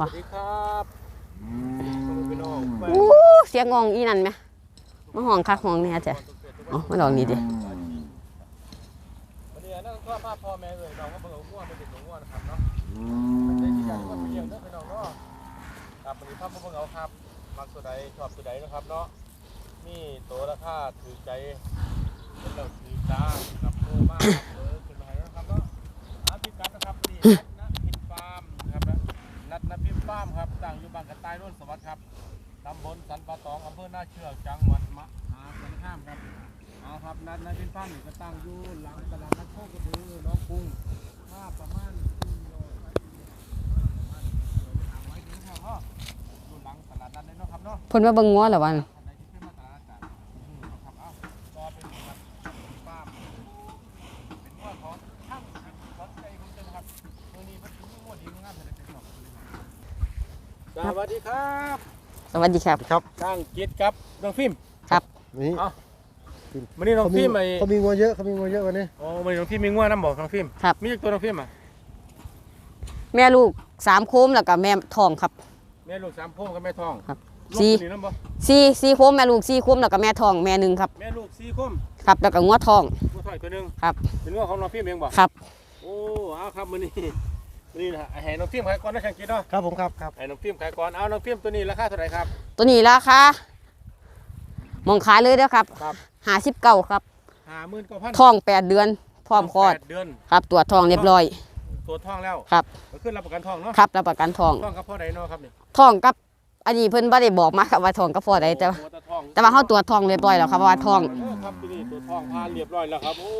สวัสดีครับพี่น้องแฟนอู้เสียงงองอีนั่นไหมมาห้องคักห้องเนี่ยจ้ะเอ๋อมาลองนี่ดิวันนี้นั่งก็ภาพพ่อแม่เลยน้องก็เบิ่งเอาง่วงไปเด็กเอาง่วงนะครับเนาะเป็นได้ที่การก็ไปเลี้ยงเด้อพี่น้องเนาะครับวันนี้ภาพเบิ่งเอาครับมักสุดใดชอบสุดใดนะครับเนาะนี่ตัวราคาถือใจเป็นเราถือตากับโคมากครับเออขึ้นมาให้นะครับเนาะอาพิกัดนะครับนี่นัดพิมฟาร์มนะครับนะนัดนัดพิมฟาร์มครับ ตายรุ่นสวัสดิ์ครับตำบลสันปะตองอำเภอหน้าเชือกจังหวัดมหาสารคามครับเอาครับนัดนัดเป็นฟันก็ตั้งอยู่หลังตลาดนัดโคกระบือน้องกุ้งมาประมาณครึ่งโลประมาณหาไว้ถึงแถวก็อยู่หลังตลาดนัดเลยเนาะครับเนาะ เพิ่นมาเบิ่งงัวเหรอวะ ท่านใดที่ขึ้นมาตลาดนัดอืมครับเอาก็เป็นเหมือนกับฟาร์มเป็นว่าของช่างครับขอนใจของเจ้านะครับตัวนี้มันเป็นงวดดีงามเลยเป็นดอก สวัสดีครับสวัสดีครับ ครับช่างกิจครับน้องฟิล์ม นี่เอาวันนี้น้องฟิล์มไอ้เขามีงัวเยอะเขามีงัวเยอะวันนี้โอ้วันนี้น้องฟิล์มมีง่วงน้ำบอกน้องฟิล์มครับ มีจักตัวน้องฟิล์มอะแม่ลูกสามโคมแล้วก็แม่ทองครับ แม่ลูกสามพ่อกับแม่ทองครับลูกสี่ ตัวนี้น้ำบ่สี่สี่โคมแม่ลูกสี่โคมแล้วก็แม่ทองแม่หนึ่งครับแม่ลูกสี่คมครับแล้วก็งัวทองลูกถอยตัวหนึงครับ เป็นง่วงของน้องฟิล์มเองบ่ครับ โอ้เอาครับมื้อนี้มื้อ นี้นะให้น้องฟิล์มขายก่อนนะช่างกิจเนาะครับผมครับครับให้น้องฟิล์มขายก่อนเอาน้องฟิล์มตัวนี้ราคาเท่าไหร่ครับ ตัวนี้ราคามองขายเลยเด้อครับครับหาสิบเก้าครับห้าหมื่นเก้าพันทองแปดเดือน พร้อมคลอดแปเดือนครับตรวจทองเรียบร้อย ตัวทองแล้วครับก็ขึ้นรับประกันทองเนาะครับรับประกันทองทองกับพ่อใดเนาะครับนี่ทองกับอันนี้เพิ่นบ่ได้บอกมาครับว่าทองกับพอใดแต่ว่าโอ้ตัวทองแต่ว่าเฮาตรวจทองเรียบร้อยแล้วครับว่าทองเออครับตัวนี้ตัวทองพานเรียบร้อยแล้วครับโอ้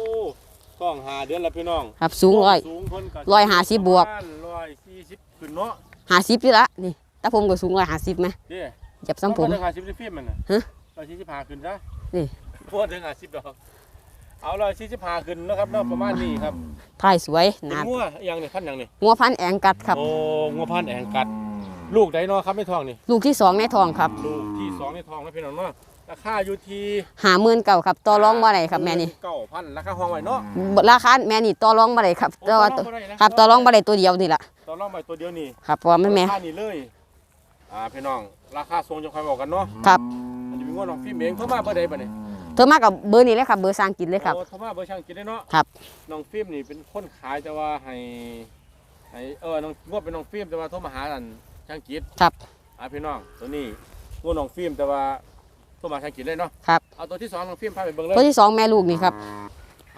ทองหาเดือนแล้วพี่น้องครับสูงร้อย สูงเพิ่นก็ร้อยห้าสิบบวก ร้อยสี่สิบขึ้นเนาะหาสิบอยู่ละนี่แต่ผมก็สูงร้อยหาสิบไหมเด้เหยับซ้ำผม ร้อยห้าสิบที่ฟิล์มมันน่ะฮะร้อยสี่สิบห้าขึ้นซะนี่พูดถึงห้าสิบดอก เอาร้อยสี่สิบห้าขึ้นเนาะครับเนาะประมาณนี้ครับถ่ายสวยเป็นนะงัวอยังนี่พันอย่างนี่งัวพันธุ์แองกัดครับ โอ้งัวพันธุ์แองกัด ลูกไดเนาะครับไม่ทองนี่ ลูกที่สองในทองครับ ลูกที่สองในทองนะพี่น้องเนาะ ราคาอยู่ที่หาหมื่นเก่าครับต่อรองบ่ได้ครับแม่นี่เก้าพันราคาห้องไว้เนาะราคาแม่นี่ต่อรองบ่ได้ครับโอ้แต่ว่าต่อรองบ่ได้นะครับต่อรองบ่ได้ตัวเดียวนี่ล่ะต่อรองไปตัวเดียวนี่ครับเพราะว่ามันแม่ราคานี่เลยอ่าพี่น้องราคาทรงจะคอยบอกกันเนาะครับอันนี้เป็นงัวน้องฟิล์มเองเข้ามาเบอร์ใดบ่เนี่ยเธอมากับเบอร์นี้เลยครับเบอร์สร้างกินเลยครับโอ้โทรมาเบอร์ช่างกินได้เนาะครับน้องฟิล์มนี่เป็นคนขายแต่ว่าให้ให้เออน้องงวดเป็นน้องฟิล์มแต่ว่าโทรมาหาอันช่างกิจครับอ่าพี่น้องตัวนี้งวดน้องฟิล์มแต่ว่า โทรมาช่างกิจเลยเนาะครับ เอาตัวที่สองน้องฟิล์มพาไปเบิ่งเลยตัวที่สองแม่ลูกนี่ครับ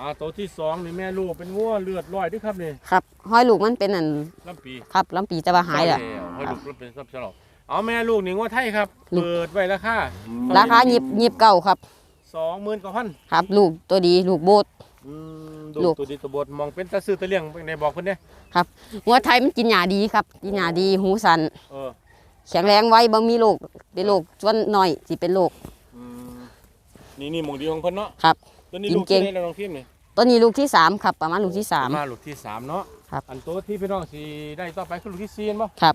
อ่าตัวที่สองนี่แม่ลูกเป็นงัวเลือดลอยเด้วยครับนี่ครับห้อยลูกมันเป็นอันลำปีครับลำปีแต่ว่าหายแล้วให้ลูกเป็นซับฉลอกเอาแม่ลูกนี่งัวไทยครับลูกเปิดไว้ราคาราคายิบยิบเก่าครับสองหมื่นกว่าพันครับ ลูกตัวดีลูกโบดอืมลูดูกตัวดีตัวบดมองเป็นตาซื้อตะเลี่ยงในบอกเพิ่นเนี่ยงัวไทยมันกินหญ้าดีครับกินหญ้าดีหูสันเออ แข็งแรงไว้บ่มีโรคเป็นโรคส่วนน้อยสิเป็นโรค อืมนี่นี่หมองดีของเพิ่นเนาะครับตัวนี้กินลูกเก่ที่งได้แล้วน้องพิมพ์นี่ตัวนี้ลูกที่สามครับประมาณลูกที่สาม มาลูกที่สามเนาะครับ อันตัวที่พี่น้องสิได้ต่อไปคือลูกที่สี่เห็นบ่ครับ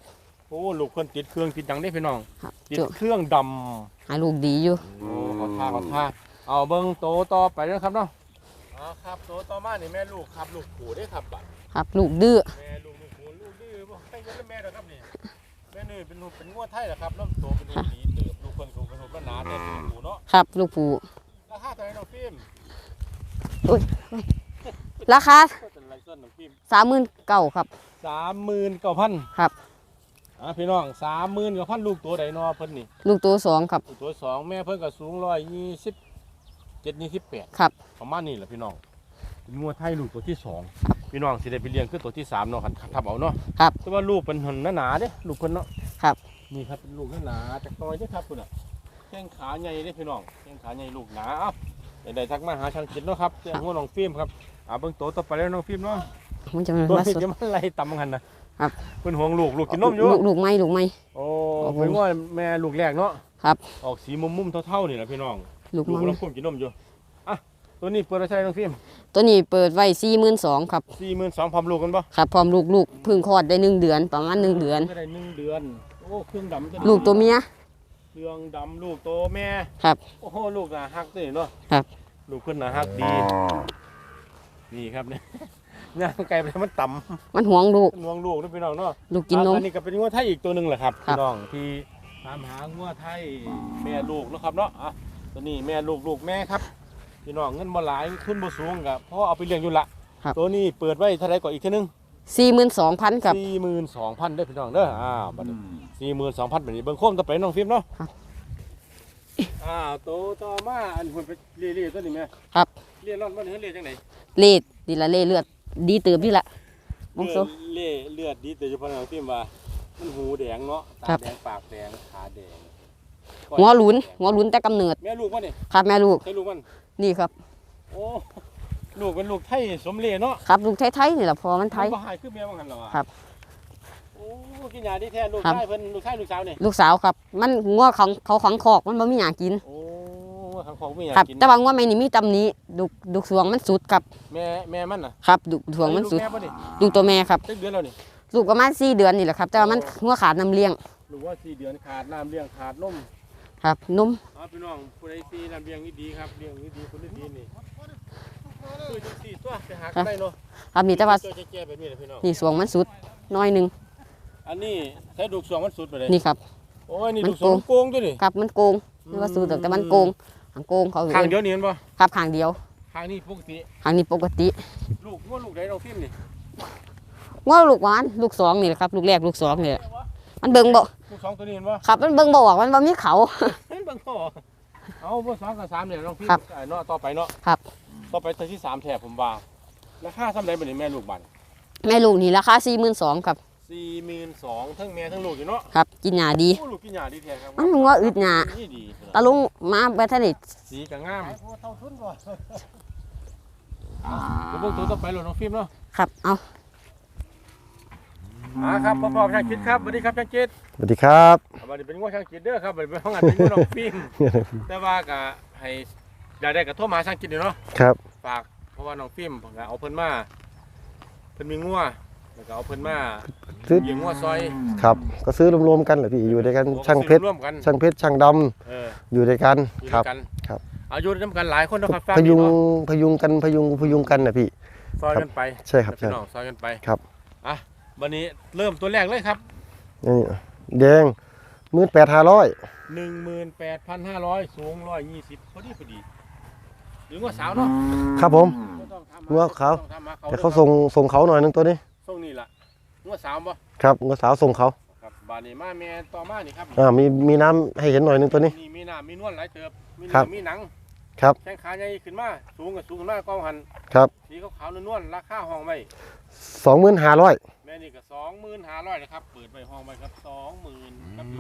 โอ้ลูกเพิ่นติดเครื่องติดหยังได้พี่น้องครับติดจุเครื่องดำ หาลูกดีอยู่ โอ้ขอท่าขอท่าเอาเบิ่งโตต่อไปเด้อครับเนาะอ๋อครับโตต่อมานี่แม่ลูกครับลูกผูได้ครับบัดครับ ลูกดื้อแม่ลูกลูกผูลูกดื้อบ่ให้เงินแม่ดอกครับนี่แม่ นี่เป็นลูกเป็นงัวไทยเหรอครับลำโตเป็นลูกดีเติบลูกเพิ่นก็เป็นลูกหนาๆแต่เป็นลูกผูเนาะครับ ลูกผูราคาเท่าไหร่น้องพิมพ์ราคาเป็นไรส่วนน้องพิมพ์สามหมื่นเก้าครับสามหมื่นเก้าพันครับอ่าพี่น้องสามหมื่นเก้าพันลูกตัวใดเนอเพิ่นนี่ลูกตัวสองครับลูกตัวสองแม่เพิ่นก็สูงร้อยยี่สิบเจ็ดยี่สิบแปดครับประมาณนี้แหละพี่น้องเป็นงัวไทยลูกตัวที่สอง พี่น้องสิได้ไปเลี้ยงคือตัวที่สามเนาะคันทับเอาเนาะครับแต่ว่าลูกเป็นหนหนาๆเด้ลูกเพิ่นเนาะครับ นี่ครับเป็นลูกหนาๆจากน้อยเด้อครับคุณอะแข้งขาใหญ่เด้พี่น้องแข้งขาใหญ่ลูกหนาเอ้าได้ทักมาหาช่างคิดเนาะครับเจ้างัวน้องฟิล์มครับอ่าเบิ่งโตวต่อไปแล้วน้องฟิล์มเนาะมันจะมันตัวมานี้สุด จะมาไล่ตำกันนะครับ เพิ่นห่วงลูกลูกกินนมอยู่ลูกลูกไม่ลูกไม่โอ้ครับผมเป็นว่าแม่ลูกแรกเนาะครับ ออกสีมุมมุมๆเท่าๆนี่แหละพี่น้องลูกลูกมันกำลังคุ้มกินนมอยู่อะ ตัวนี้เปิดราคาน้องฟิล์มตัวนี้เปิดไว้สี่หมื่นสองครับ สี่หมื่นสองพร้อมลูกกันปะครับพร้อมลูกลูกเพึ่งคลอดได้หนึ่งเดือนประมาณหนึ่งเดือนไม่ได้หนึ่งเดือน โอ้เครื่องดำนี้ลูกตัวเมียเครื่องดำลูกตัวแม่ ครับ โอ้โหลูกหนาฮักตัวนี้เนาะครับ ลูกขึ้นหนาฮักดี นี่ครับเนี่ยย่างไก่ไปมันต่ำมันห่วงลูกเป็นห่วงลูกนะพี่น้องเนาะลูกกินนมอันนี้ก็เป็นงัวไทยอีกตัวหนึ่งแหละครับครับ พี่น้องที่ตามหางัวไทยแม่ลูกเนาะครับเนาะอะตัวนี้แม่ลูกลูกแม่ครับ พี่น้องเงินบ่หลายทุนบ่สูงกับเพราะเอาไปเลี้ยงอยู่ละครับ ตัวนี้เปิดไว้เท่าไหรก่อนอีกทีนึงสี่หมื่นสองพันกับ สี่หมื่นสองพันได้อพี่น้องเด้ออ้าวบัดนี้สี่หมื่นสองพันแบบนี้เบิ่งโค้งต่อไปน้องฟิล์มเนาะครับอ้าวตัวต่อมาอันหุ่นไปเรียๆตัวนี้แม่ครับ เรียร่อนมันเห็นเรียจังไหนเลดดีละเลเลือด ดีเติบดีละมองโซ เลือดเลือดดีแต่เฉพาะน้องฟิล์มว่ามันหูแดงเนาะตาครับแดงปากแดงขาแดงหัวหลุนหัวหลุนแต่กำเนิดแม่ลูกมันนี่ครับแม่ลูกใช่ลูกมัน นี่ครับ โอ้ลูกเป็นลูกไทยสมเรียเนาะครับลูกไทยๆนี่แหละพอมันไทยมันบ่หายคือแม่ว่างั้นเหรอวะครับโอ้กินยาที่แท้ลูกครับชายเพิ่นลูกชายลูกสาวนี่ลูกสาวครับ มันงัวของเขาของคอกมันบ่มีหยังกินโอ้ทางของไม่อยากครับกินแต่ว่างัวแม่นี่มีตำหนี้ดุกดุกสวงมันสุดครับแม่แม่มันน่ะครับดุกสวงมันสุดลูกแม่ป่ะนี่ลูกตัวแม่ครับตึกเดือนแล้วนี่ลูกประมาณ4เดือนนี่แหละครับ แต่ว่ามันงัวขาดน้ำเลี้ยงลูกว่าสี่เดือนขาดน้ำเลี้ยงขาดนม ครับนมเอาพี่น้องผู้ใดซีน้ำเลี้ยงนี่ดีครับเลี้ยงนี่ดีคนนี้ดีนี่คือจังสี่ตัวไปหากันได้เนาะครับนี่แต่ว่าเจ้าแก่ๆแบบนี้แหละพี่น้องนี่สวงมันสุดน้อยหนึงอันนี้ใช้ดูกสวงมันสุดไปเลยนี่ครับโอ้ยนี่มันดูกสวงโกงโกงด้วยนี่ครับมันโกงนี่ว่าสุดแต่มันโกงหางโกงเขาข้างเดียวนี่เห็นป่ะครับข้างเดียวข้างนี้ปกติข้างนี้ปกติ ลูกว่าลูกใดเราฟิล์มนี่งัวลูกหวานลูกสองนี่แหละครับ ลูกแรกลูกสองนี่แหละ มันเบิ่งบ่ลูกสองตัวนี้เห็นป่ะครับมันเบิ่งบ่ออกมันบ่มีเขา เห็นเบางพ่อเอาเบอร์สองกับสามเนี่ยลองพี่ครับเนาะต่อไปเนาะครับ ต่อไปตัวที่สามแถบผมว่าราคาซ้ำใดบัดนี้แม่ลูกบันแม่ลูกนี่ราคา42,000ครับ สี่หมื่นสองทั้งแม่ทั้งลูกอยู่เนาะครับ กินหญ้าดี โอ้ลูกกินหยาดีแท้ครับมันงัวอึดหญ้า นี่ดีตาลุงมาบ่ทันได้สีกับงามเดี๋ยวเบิ่งตัวต่อไปเลยน้องฟิล์มเนาะ ครับ เอา อ่าครับพ่อพ่อช่างคิดครับสวัสดีครับช่างคิดสวัสดีครับอ่าวันนี้เป็นงวดช่างคิดเด้อครับวันนี้เป็นห้องอัดเป็นงวดน้องฟิล์มแต่ว่าก็ให้อยากได้กับโทรมาช่างคิดเด้อเนาะครับฝากเพราะว่าน้องฟิล์มผมก็เอาเพิ่นมาเพิ่นมีงัวแล้วก็เอาเพิ่นมาซื้อเลี้ยงงัวซอยครับก็ซื้อรวมๆกันแหละพี่อยู่ด้วยกันช่างเพชรร่วมกันช่างเพชรช่างดำเอออยู่ด้วยกันอยู่ครัด้บวยกันครับ อายุร่วมกันหลายคนนะครับพยุงเนาะพยุงกันพยุงพยุงกันนะพี่ ซอยกันไปใช่ครับพี่ใช่น้องซอยกันไปครับ อะ วันนี้เริ่มตัวแรกเลยครับนี่แดงมื่นแปดห้าร้อย18,500สูง120พอดีพอดีหรือว่าสาวเนาะครับผมบ่ต้องทำงัวขาวต้องทำหแต่เขาส่งส่งเขาหน่อยนึงตัวนี้ ส่งนี่ล่ะงัวสาวบ่ครับงัวสาวส่งเขาครับบาดนี้มาแม่ต่อมานี่ครับอ่ามีมีน้ำให้เห็นหน่อยนึงตัวนี้ นี่มีหน้ามีนวลหลายเติบมีครับมีหนัง ครับ แข้งขาใหญ่ขึ้นมาสูงกับสูงขึ้นมากองหันครับสีขาวๆนวลๆราคาห้องไว้สองหมื่นห้าร้อยแม่นี่ก็25,500นะครับ เปิดไว้ห้องไว้ครับ20,000ครับอีก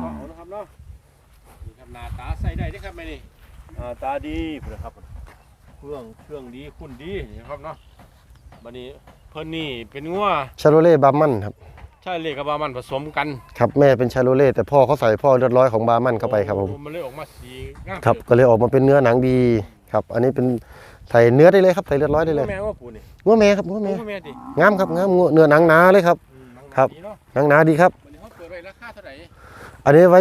เอานะครับเนาะนี่ครับหน้าตาใส่ได้เด้อครับแม่นี่หน้าตาดีพุ่นนะครับเครื่องเครื่องดีคุณดีนะครับเนาะบัดนี้เพิ่นนี่เป็นงัวชาโรเล่บาร์มันครับ ใช่เลยกับบามันผสมกันครับแม่เป็นชาโรเล่แต่พ่อเขาใส่พ่อเลือดร้อยของบาร์มันเข้าไปครับผมโอ้มันเลยออกมาสีงามครับเติก็เลยออกมาเป็นเนื้อหนังดีครับ อันนี้เป็นใส่เนื้อได้เลยครับใส่เลือดร้อยได้เลยแม่ว่าปูนี่งัวแม่ครับงัวโอ้แม่แม่ดิงามครับงามงัวเนื้อหนังหนาเลยครับอืมหนังครับดีเนาะหนังหนาดีครับวันนี้เขาเปิดไว้ราคาเท่าไหร่อันนี้ไว้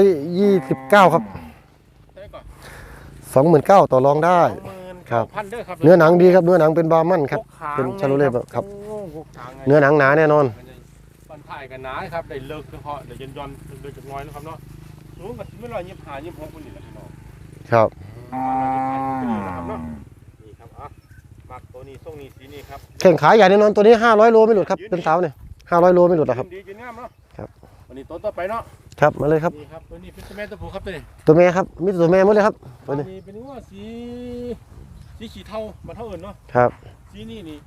29ครับเท่าไหร่ก่อน29,000ต่อรองได้สองหมื่นครับพันเด้อครับเนื้อหนังดีครับเนื้อหนังเป็นบาร์มันครับพกขางเป็นชาโลเล่ครับโอ้พกขางไงเนื้อหนังหนาแน่นอนปัน ถ่ายกันหนาครับได้เลิกเฉพาะเดี๋ยวยันยอนเดินจากน้อยนะครับเนาะสูงกับไม่ลอยยิบหายิบหกคนนี่แหละพี่น้องครับนะครับเนาะนี่ครับอะมักตัวนี้ทรงนี้สีนี้ครับแข่งขาใหญ่แน่นอนตัวนี้500โลไม่หลุดครับเป็นสาวเนี่ย500โลไม่หลุดหรอกครับยืนดียืนงามเนาะครับวันนี้ตัวต่อไปเนาะครับมาเลยครับนี่ครับตัวนี้เป็นแม่ตัวผู้ครับตัวนี้ตัวแม่ครับมีแต่ตัวแม่หมดเลยครับตัวนี้อันนี้เป็นว่าสีสีขีเทามันเท่าอื่นเนาะครับสีนี่นี่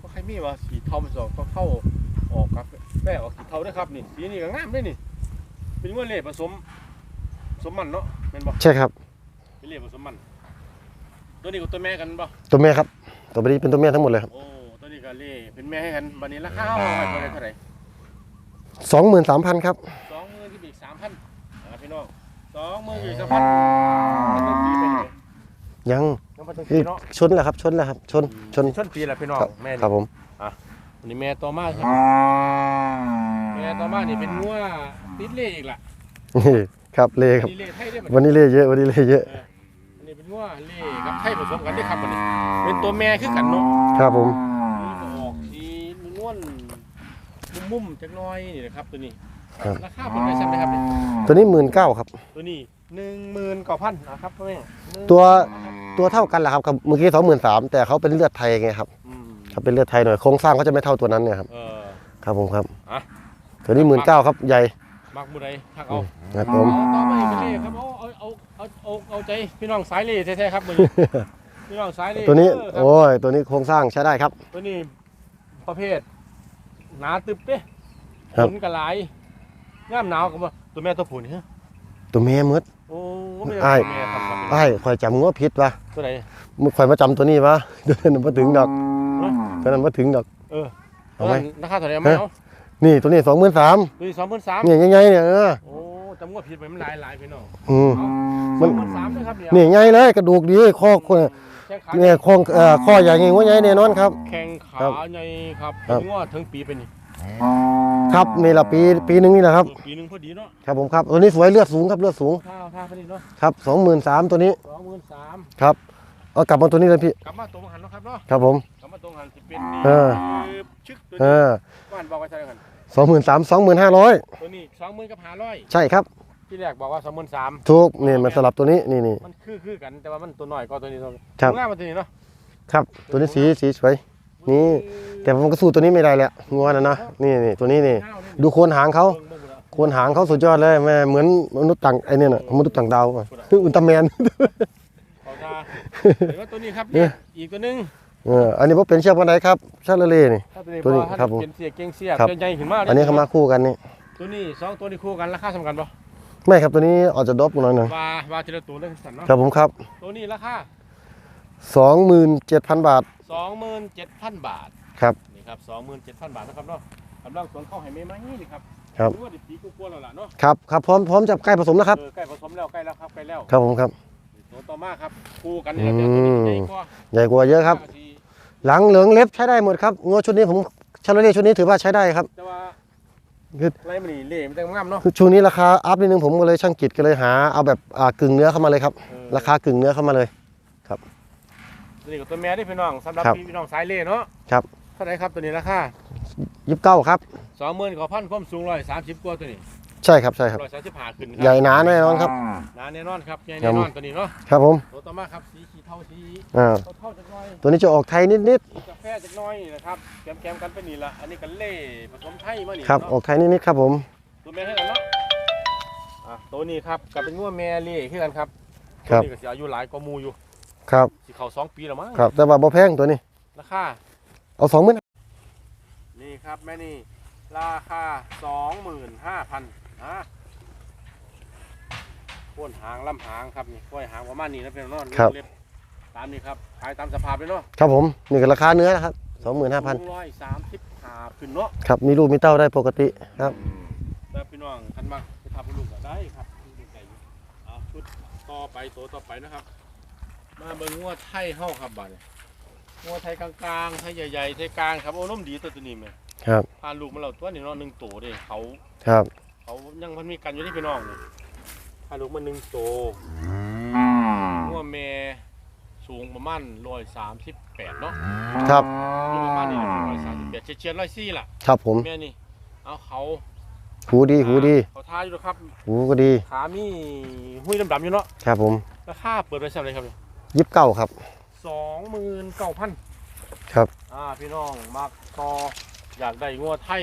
ก็ใครมีวะสีเทามันสองก็เข้า ออกครับแม่ออกสีเทาด้วยครับนี่สีนี่ก็งามด้วยนี่ เป็นว่าเล่ผสมผสมมันเนาะเป็นบ่ใช่ครับเป็นเล่ผสมมัน ตัวนี้กับตัวแม่กันบ่ตัวแม่ครับ ตัวนี้เป็นตัวแม่ทั้งหมดเลยครับโอ้ตัวนี้กับเล่เป็นแม่ให้กันบัดนี้ราคาเอาไว้เท่าไหร่เท่าไหร่23,000ครับสองหมื่นที่อีกสามพันนะครับพี่น้องสองหมื่นอีกสามพันมันต้องปีไปเลยยังมันต้องปีนี่เนาะชนแหละครับชนแหละครับ ชนชนชนปีแหละพี่น้องครับแม่นี่ครับผมอัน นี้แม่ต่อมาครับแม่ต่อมานี่เป็นงัวติดเล่อีกล่ะนี่ครับเล่คอัรับนนี้เล่ไทยได้หมดวันนี้เล่เยอะ วันนี้เล่เยอะ อันนี้เป็นงัวเล่กับไทยผสมกันได้ครับอันนี้ เป็นตัวแม่คือกันเนาะคครับผม นี่ก็ออกสีนวลๆมุมๆจักหน้อยนี่นะครับตัวนี้ครับ ราคาเป็นไงซ้ำนะครับเนี่ยตัวนี้หมื่นเก้าครับ ตัวนี้หนึ่งหมื่นกว่าพันนะครับพ่อแม่หนึ่งตัวตัวเท่ากันแหละครับกับเมื่อกี้สองหมื่นสามแต่เขาเป็นเลือดไทยไงครับ อื มเขาเป็นเลือดไทยหน่อยโครงสร้างเขาจะไม่เท่าตัวนั้นเนี่ยครับเออครับผมครับอะตัวนี้หมื่นเก้าครับใหญ่มักมือใดทักเอาครับผมเอาต่อไปเป็นเล่ครับเอาเอาเอาเอาเอาเอาใจพี่น้องสายเล่แท้ๆครับมือนี้พี่น้องสายเล่ตัวนี้เออครับโอ้ยตัวนี้โครงสร้างใช้ได้ครับ ตัวนี้ประเภทหนาตึบเด้ครับ ขนกระไหลย่ามหนาวก็มาตัวแม่ตัวผู้นี่ฮะตัวเมียมืด โอ้ไม่อ้าย ตัวแม่ครับครับไอ้ข่อยจำงัวผิดวะตัวไหน มึงข่อยมาจำตัวนี้วะเดี๋ยวนั้นมาถึงดอก เนอะเดี๋ยวนั้นมาถึงดอก เออเอาไหมราคาเท่าไหร่เอาไหมฮะเอานี่ตัวนี้สองหมื่นสามตัวนี้สองหมื่นสามนี่ยังไงเนี่ยเออโอ้จำงวดผิดไปมันหลายหลายพี่น้องอืมสองหมื่นสามนะครับเดี๋ยวนี่ไงเลยกระดูกดีข้อข้อแข้งขาเนี่ยข้อเอ่อข้อใหญ่ไงหัวใหญ่แน่นอนครับ แข้งขาครับใหญ่ครับครับงวดถึงปีเป็นนี่ครับนี่ละปีปีหนึงนี่แหละครับปีหนึ่งพอดีเนาะครับผมครับตัวนี้สวยเลือดสูงครับเลือดสูงข้าวข้าวพอดีเนาะครับสองหมื่นสามตัวนี้สองหมื่นสามครับเอากลับมาตัวนี้เลยพี่กลับมาตรงหันเนาะครับเนาะครับผมกลับมา ตรงหันสิเป็นเออ คือชึกตัวเอนี้อบ้านบอกว่าใช่กันสองหมื่นสามสองหมื่นห้าร้อยตัวนี้สองหมื่นกับห้าร้อยใช่ครับ ที่แรกบอกว่าสองหมื่นสามถูกนี่มันสลับตัวนี้นี่นี่ มันคือคือกันแต่ว่ามันตัวน้อยก็ตัวนี้ตัวครับ ง่ายกว่าตัวนี้เนาะครับ ตัวนี้สีสีสวย นี่ แต่มันก็สู้ตัวนี้ไม่ได้แหละงัวนะนะนี่นี่ตัวนี้นี่ง่ายดูโคนหางเขาเบิ่งเบิ่งเบิ่งโคนหางเขาสุดยอดเลยแม่เหมือนมนุษย์ต่างไอ้เนี่ยน่ะมนุษย์ต่างดาวอะอุลตร้าแมนเขาจะหรือว่าตัวนี้ครับเนี่ยอีกตัวหนึง เอออันนี้พวกเป็นเชือกวันไหนครับชาลาเล่นี่ถ้าตัวนี้ตัวนี้พอถ้าครับผมเป็นเสียเก่งเสียครับ ใหญ่ขึ้นมากอันนี้เขามาคู่กันนี่ ตัวนี้สองตัวนี้คู่กันราคาสำคัญปะไม่ครับตัวนี้อาจจะดรอปหน่อยหนึ่งว่าว่าทีละตัวได้สันเนาะครับผมครับตัวนี้ราคาสองหมื่นเจ็ดพันบาท สองหมื่นเจ็ดพันบาทครับ นี่ครับสองหมื่นเจ็ดพันบาทนะครับเนาะกำลังสวนเข้าให้ไม่ไหมนี่ครับครับรู้ว่าดิปีกูกลัวแล้วล่ะเนาะครับครับพร้อมพร้อมจะใกล้ผสมแล้วครับ เออใกล้ผสมแล้วใกล้แล้วครับใกล้แล้วครับผมครับ ตัวต่อมาครับคู่กันนี่แหละเดี๋ยวตัวนี้อืมใหญ่กว่าใหญ่กว่าเยอะครับที่ หลังเหลืองเล็บใช้ได้หมดครับงัวชุดนี้ผมชาลาเล่ชุดนี้ถือว่าใช้ได้ครับแต่ว่าคือไรมันนี่เล่มันแต่งามเนาะคือช่วงนี้ราคาอัพนิดนึงผมก็เลยช่างกิจก็เลยหาเอาแบบอ่ากึ่งเนื้อเข้ามาเลยครับเออราคากึ่งเนื้อเข้ามาเลยตัวนี้กับตัวแม่ได้พี่น้องสำหรับครับพี่น้องสายเล่เนาะครับเท่าไหรครับตัวนี้ราคายิบเก้าครับสองหมื่นกว่าพันความสูงร้อยสามสิบกว่าตัวนี้ใช่ครับใช่ครับร้อยสามสิบห้าขึ้นครัใหญ่หนาแน่นอนครับหนาแน่นอนครับใหญ่ครัแน่บนอนตัวนี้เนาะครับผมตัวต่อมาครับสีขี เทาสีอ่าเทาๆจักหน่อยตัวนี้จะออกไทยนิดสีกาแฟจักหน่อยนี่นะครับแกมๆกันเป็นนี่ละอันนี้กันเล่ผสมไทยมานี่ๆครับเนาะออกไทยนิดๆครับผมตัวแม่ให้กันเนาะอะตัวนี้ครับกับเป็นงัวแม่เล่ขึ้นกันครับครับตัวนี้ก็สิอายุหลายกว่าหมูอยู่ครับสิเขาสองปีแล้วมั้งครับ แต่ว่าบ่แพงตัวนี้ราคาเอาสองหมื่นนี่ครับแม่นี่ราคาสองหมื่นห้าพันอะพ้นหางลำหางครับนี่ก้อยหางประมาณนี้นะเป็นเนอนเล็บ ตามนี้ครับขายตามสภาพเลยเนาะครับผมนี่ก็ราคาเนื้อนะครับสองหมื่นห้าพันร้อยสามสิบห้าขึ้นเนาะครับมีลูกมีเต้าได้ปกติครับแล้วพี่น้องคันมักไปทำลูกก็ได้ครับลูกไก่อยู่เอาชุดต่อไปตัวต่อไปนะครับ มาเบิ่งงัวไทยเฮาครับบ้านนี้งัวไทยกลางๆไทยใหญ่ๆไทยกลางครับโอ้น้มดีตัวตัวนี้แม่ครับพาลูกมาเราตัวนี้เนาะหนึ่งตัวเด้เขาครับ เขายังมันมีกันอยู่ที่พี่น้องนี่พาลูกมาหนึ่งตัวงัวแม่ สูงประมาณร้อยสามสิบแปดเนาะครับ อยู่ประมาณนี้ร้อยสามสิบแปดเฉียดร้อยสี่ล่ะครับผม แม่นี่เอาเขาหูดีหูดี เขาท่าอยู่นะครับหูก็ดี ขามีหุ้ยดำๆอยู่เนาะครับผม ราคาเปิดไว้เท่าไหร่ครับยิบเก้าครับสองหมื่นเก้าพันครับ อ่าพี่น้องมักต่ออยากได้งัวไทย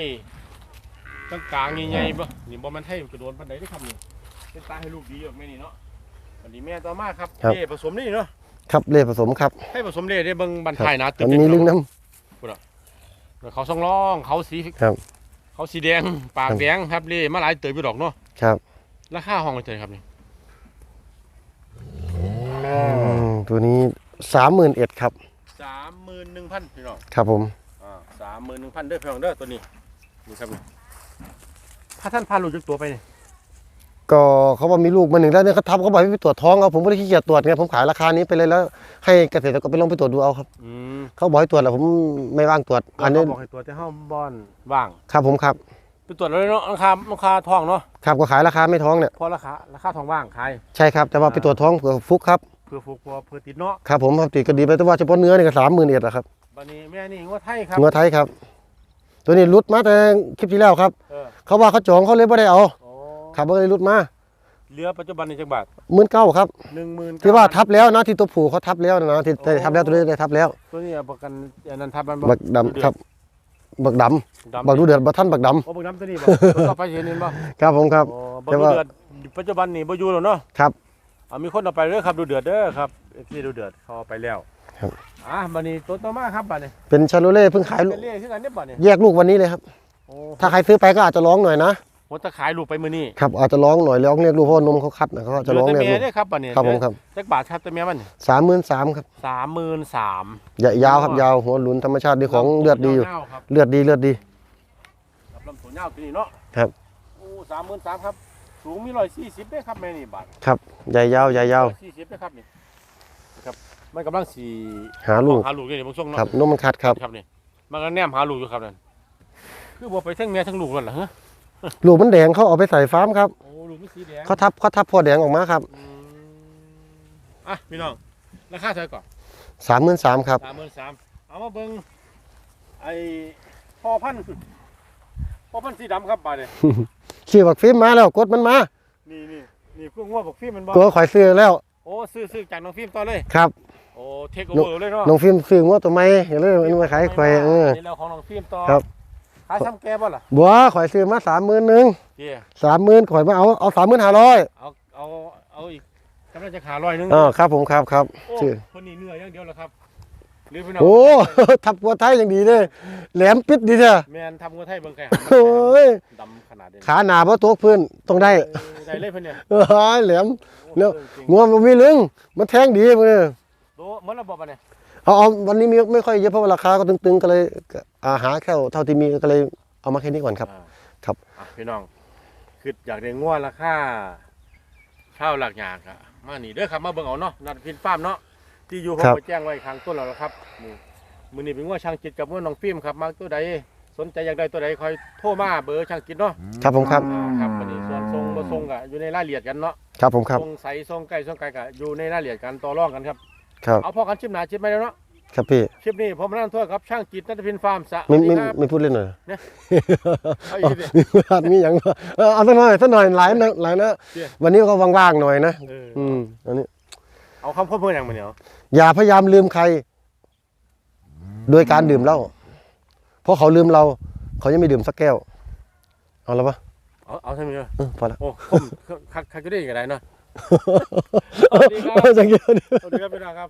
กลางกลางๆใหญ่ๆบ่นี่บ่แมันไทยกระโดนปันใดได้อครับนี่เป็นตาให้ลูกดีอยู่แม่นี่เนาะอันนี้แม่ต่อมาครับครับเล่ผสมนี่เนาะ ครับเล่ผสมครับให้ผสมเล่ได้เบิ่งบันทายนะมันมีลึงน้เขาสองร่องเขาสีครับ เขาสีแดงปากครับแดงครับเล่มาหลายเติบอยู่ดอกเนาะำครับราคาห้องเท่าไหร่ครับนี่อืมตัวนี้สามหมื่นเอ็ดครับสามหมื่นหนึ่งพันพี่น้องครับผมอ่าสามหมื่นหนึ่งพันเด้อพี่น้องเด้อตัวนี้นี่ครับนี่ถ้าท่านพาลูกจักตัวไปนี่ ก็เขาบอกมีลูกมาหนึ่งแล้วเนี่ยเขาทำเขาบอกให้ไปตรวจท้องเอาผมไม่ได้ขี้เกียจตรวจไงผมขายราคานี้ไปเลยแล้ว ให้เกษตรกรไปลองไปตรวจดูเอาครับอืมเขาบอกให้ตรวจแหละผมไม่ว่างตรวจ อันนี้เขาบอกให้ตัวจแต่ห้าบอนว่างครับผมครับไปตรวจเลยเนาะราคาราคาทองเนาะครับก็ขายราคาไม่ท้องเนี่ยเพราะราคาราคาทองว่างขายใช่ครับแต่ว่าไปตรวจท้องเผื่อฟุกครับเพื่อฟุกเพื่อเพื่อติดเนาะครับผมครับติดก็ดีไปแต่ว่าเฉพาะเนื้อนี่ก็สามหมื่นเอ็ดแหละครับอบัดนี้แม่นี่งัวไทยครับงัวไทยครับ ตัวนี้รุดมาแต่คลิปที่แล้วครับ เออเขาว่าเขาจองเขาเลยไม่ได้เอาโอ้ ครับก็เลยรุดมาเรือปัจจุบันในจังบาทหมื่นเก้าครับหนึ่งหมื่นที่ว่าทับแล้วนะที่ตัวผูเขาทับแล้วนะที่ได้ทับแล้วตัวนี้ได้ทับแล้วตัวนี้เอาประกันอันนั้นทับมันบักดำครับบักดดำำบักดูเดือดบักท่านบักดโอ้บักดำตัวนี้บ่ตัวต่อไปเห็นเห็นบ่ำครับผมครับโอ้บักแต่ดูว่าเดือดปัจจุบันนี่บ่อยู่แล้วเนาะครับเอามีคนเอาไปเด้อครับดูเดือดเด้อครับที่ดูเดือดเขาเอาไปแล้วครับอะบัดนี้ตัวต่อมาครับบัดนี้เป็นชาโลเล่เพิ่งขายลูเป็กนเรียกคือกันเนี่ยบัดนี้แยกลูกวันนี้เลยครับโอ้ถ้าใครซื้อไปก็อาจจะร้องหน่อยนะ ผมจะขายลูกไปมื้อนี้ครับอาจจะร้องหน่อยร้องเรียกลูกเพราะว่านมเขาคัดนะเขาจะร้องเหลืเรียกแต่ลูเมียกเด้อครับบัดนี้ครับผมครับจักบาทครับแต่เมียมันสามหมื่นสามครับ33,000ใหญ่ยาวครับยาวหัวหลุนธรรมชาติดีของเลือดดีอยู่าๆครับเลือดดีเลือดดีครับลำตัวยาวตัวนี้เนาะครับโอ้สามหมื่นสามครับสูงมีร้อยสี่สิบได้ครับแม่นี่บาทครับใหญ่ยาวใหญ่ยาวสี่สิบได้ครับนี่ครับมันกำลังสี่หาลูกหาลูกอยู่นี่บางช่วงเนาะครับนมมันคัดครับครับนี่มันก็แนมหาลูกอยู่ครับนั่นคือบ่ไปทั้งแม่ทั้งลูกนั่นเหรอฮะ ลูกมันแดงเขาเอาไปใส่ฟาร์มครับโอ้ลูกมันสีแดงเขาทับเขาทับพ่อแดงออกมาครับอืมอะพี่น้องราคาเท่าไหร่ก่อนสามหมื่นสามครับ สามหมื่นสามเอามาเบิ่งไอ้พ่อพันธุ์พ่อพันธุ์สีดำครับบาทเนี่ยขี่บักฟิล์มมาแล้วกดมันมานี่นี่นี่พวกงัวบอกฟิล์มมันบ่ตัวข่อยซื้อแล้วโอ้ซื้อซื้อจากน้องฟิล์มต่อเลย ครับ โอ้เทคโอเวอร์เลยเนาะน้องฟิล์มซื้องัวตัวใหม่อย่าเลยมันมาขายข่อยเออ นี่เราของน้องฟิล์มต่อครับ ขายซ้ำแกบ่ล่ะบัวข่อยซื้อมาสามหมื่นหนึ่งเดี๋ยวสามหมื่นข่อยมาเอาเอาสามหมื่นห้าร้อยเอาเอาเอาอีกกำลังจะขาร้อยหนึงอ๋อครับผมครับครับโอ้ชื่อคนนี้เหนื่อยอย่างเดียวแหละครับหรือพี่น้องโอ้ ทับวัวไทยอย่างดีเลยแหลมปิดดีเถอะแมนทำงัวไทยเบิ่งไก่โอ้ยดำขนาดนี้ขาหนาเพราะตัวพื้นต้องได้เออได้เลยเพิ่นเนี่ยเออแหลมโอ้เร็วออจริงงัวมันมีลึงมันแทงดีมือโตเหมือนระบบอะเนี่ย เอาเอาวันนี้มีไม่ค่อยเยอะเพราะว่าราคาก็ตึงๆก็เลยอาหาแค่เท่าที่มีก็เลยเอามาแค่นี้ก่อนครับ อ่าครับ อะพี่น้อง คืออยากได้งัวราคาข้าวหลักหยากอะมานี่เด้อครับมาเบิ่งเอาเนาะนัดพินฟาร์มเนาะที่อยู่ผมครับ ไปแจ้งไว้ข้างต้นแล้วล่ะครับนี่มื้อนี้เป็นงัวช่างจิตกับงัวน้องฟิล์มครับมาตัวใดสนใจอยากได้ตัวใดคอยโทรมาเบอร์ช่างจิตเนาะครับผมครับ อ่าครับวันนี้ส่วนทรงบ่ทรงก็อยู่ในรายละเอียดกันเนาะครับผมครับ ทรงใสทรงไก่ทรงไก่ก็อยู่ในรายละเอียดกันต่อรองกันครับ ครับ เอาพอกันชิมหนาชิมไปแล้วเนาะครับพี่คลิปนี้ผมนั่งทั่วครับช่างจิตนัทพินฟาร์มสะไม่สวัสดีไม่ครับไม่พูดเล่นหน่อยเอาอีกทีมีมีอย่างเออเอาสักหน่อยสักหน่อยหลายนะหลายนะเชี่ยวันนี้ก็ว่างๆหน่อยนะเอออืมอันนี้ เอาคำพูดเพื่อนอย่างมันเนี่ยอย่าพยายามลืมใคร โดยการดื่มเหล้าเพราะเขาลืมเรา เขายังไม่ดื่มสักแก้ว เอาแล้วปะเอาเอาใช่ไหมเนอะเออพอแล้วโอ้ผมคักคักก็ได้ยังไงเนาะ สวัสดีครับ สังเกต สวัสดีครับพี่น้องครับ